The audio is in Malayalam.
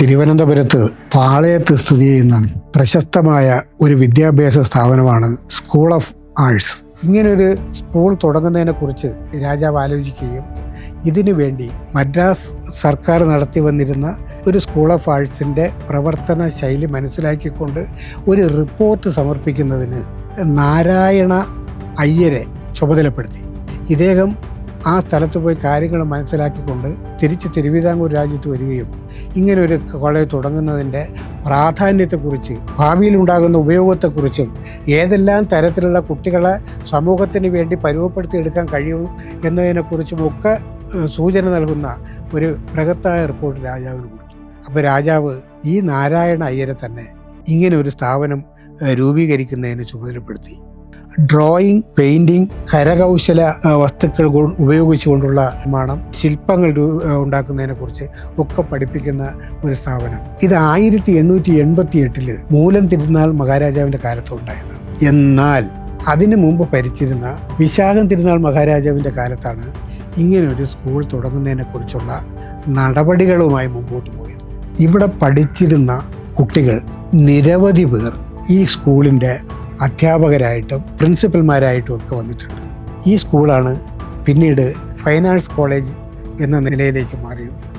തിരുവനന്തപുരത്ത് പാളയത്ത് സ്ഥിതി ചെയ്യുന്ന പ്രശസ്തമായ ഒരു വിദ്യാഭ്യാസ സ്ഥാപനമാണ് സ്കൂൾ ഓഫ് ആർട്സ് ഇങ്ങനൊരു സ്കൂൾ തുടങ്ങുന്നതിനെ കുറിച്ച് രാജാവ് ആലോചിക്കുകയും ഇതിനു വേണ്ടി മദ്രാസ് സർക്കാർ നടത്തി വന്നിരുന്ന ഒരു സ്കൂൾ ഓഫ് ആർട്സിന്റെ പ്രവർത്തന ശൈലി മനസ്സിലാക്കിക്കൊണ്ട് ഒരു റിപ്പോർട്ട് സമർപ്പിക്കുന്നതിന് നാരായണ അയ്യരെ ചുമതലപ്പെടുത്തി. ഇദ്ദേഹം ആ സ്ഥലത്ത് പോയി കാര്യങ്ങൾ മനസ്സിലാക്കിക്കൊണ്ട് തിരിച്ച് തിരുവിതാംകൂർ രാജ്യത്ത് വരികയും ഇങ്ങനെ ഒരു കോളേജ് തുടങ്ങുന്നതിന്റെ പ്രാധാന്യത്തെക്കുറിച്ച് ഭാവിയിൽ ഉണ്ടാകുന്ന ഉപയോഗത്തെക്കുറിച്ചും ഏതെല്ലാം തരത്തിലുള്ള കുട്ടികളെ സമൂഹത്തിന് വേണ്ടി പരുവപ്പെടുത്തിയെടുക്കാൻ കഴിയും എന്നതിനെക്കുറിച്ചും ഒക്കെ സൂചന നൽകുന്ന ഒരു ബൃഹത്തായ റിപ്പോർട്ട് രാജാവിന് കൊടുത്തു. അപ്പോൾ രാജാവ് ഈ നാരായണ അയ്യരെ തന്നെ ഇങ്ങനെ ഒരു സ്ഥാപനം രൂപീകരിക്കുന്നതിന് ചുമതലപ്പെടുത്തി. ഡ്രോയിങ് പെയിന്റിംഗ് കരകൗശല വസ്തുക്കൾ ഉപയോഗിച്ചുകൊണ്ടുള്ള നിർമ്മാണം ശില്പങ്ങൾ ഉണ്ടാക്കുന്നതിനെക്കുറിച്ച് ഉണ്ടാക്കുന്നതിനെ കുറിച്ച് ഒക്കെ പഠിപ്പിക്കുന്ന ഒരു സ്ഥാപനം. ഇത് ആയിരത്തി എണ്ണൂറ്റി എൺപത്തി എട്ടിൽ മൂലം തിരുനാൾ മഹാരാജാവിന്റെ കാലത്ത് ഉണ്ടായത് എന്നാൽ അതിനു മുമ്പ് ഭരിച്ചിരുന്ന വിശാഖം തിരുനാൾ മഹാരാജാവിന്റെ കാലത്താണ് ഇങ്ങനൊരു സ്കൂൾ തുടങ്ങുന്നതിനെ കുറിച്ചുള്ള നടപടികളുമായി മുമ്പോട്ട് പോയത്. ഇവിടെ പഠിച്ചിരുന്ന കുട്ടികൾ നിരവധി പേർ ഈ സ്കൂളിന്റെ അധ്യാപകരായിട്ടും പ്രിൻസിപ്പൽമാരായിട്ടും ഒക്കെ വന്നിട്ടുണ്ട്. ഈ സ്കൂളാണ് പിന്നീട് ഫൈൻ ആർട്സ് കോളേജ് എന്ന നിലയിലേക്ക് മാറിയത്.